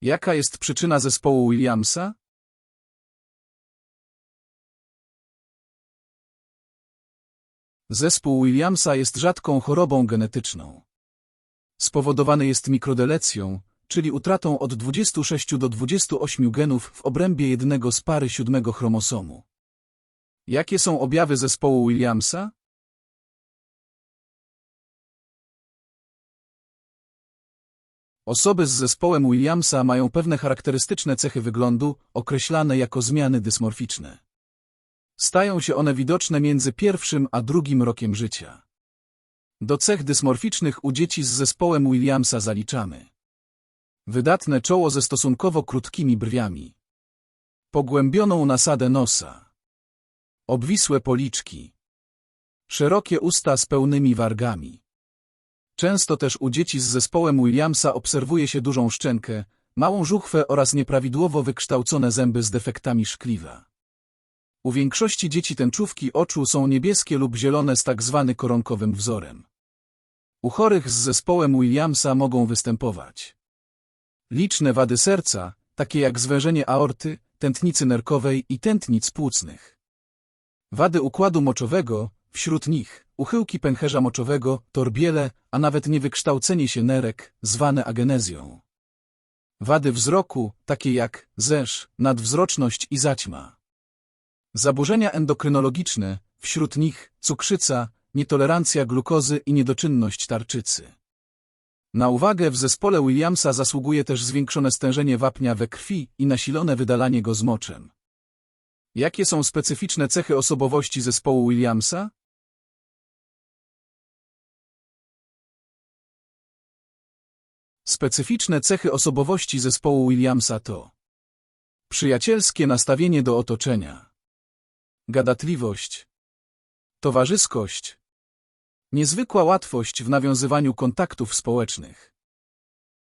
Jaka jest przyczyna zespołu Williamsa? Zespół Williamsa jest rzadką chorobą genetyczną. Spowodowany jest mikrodelecją, czyli utratą od 26 do 28 genów w obrębie jednego z pary siódmego chromosomu. Jakie są objawy zespołu Williamsa? Osoby z zespołem Williamsa mają pewne charakterystyczne cechy wyglądu, określane jako zmiany dysmorficzne. Stają się one widoczne między pierwszym a drugim rokiem życia. Do cech dysmorficznych u dzieci z zespołem Williamsa zaliczamy wydatne czoło ze stosunkowo krótkimi brwiami, pogłębioną nasadę nosa, obwisłe policzki, szerokie usta z pełnymi wargami. Często też u dzieci z zespołem Williamsa obserwuje się dużą szczękę, małą żuchwę oraz nieprawidłowo wykształcone zęby z defektami szkliwa. U większości dzieci tęczówki oczu są niebieskie lub zielone z tak zwany koronkowym wzorem. U chorych z zespołem Williamsa mogą występować liczne wady serca, takie jak zwężenie aorty, tętnicy nerkowej i tętnic płucnych. Wady układu moczowego, wśród nich uchyłki pęcherza moczowego, torbiele, a nawet niewykształcenie się nerek, zwane agenezją. Wady wzroku, takie jak zesz, nadwzroczność i zaćma. Zaburzenia endokrynologiczne, wśród nich cukrzyca, nietolerancja glukozy i niedoczynność tarczycy. Na uwagę w zespole Williamsa zasługuje też zwiększone stężenie wapnia we krwi i nasilone wydalanie go z moczem. Jakie są specyficzne cechy osobowości zespołu Williamsa? Specyficzne cechy osobowości zespołu Williamsa to przyjacielskie nastawienie do otoczenia, gadatliwość, towarzyskość, niezwykła łatwość w nawiązywaniu kontaktów społecznych,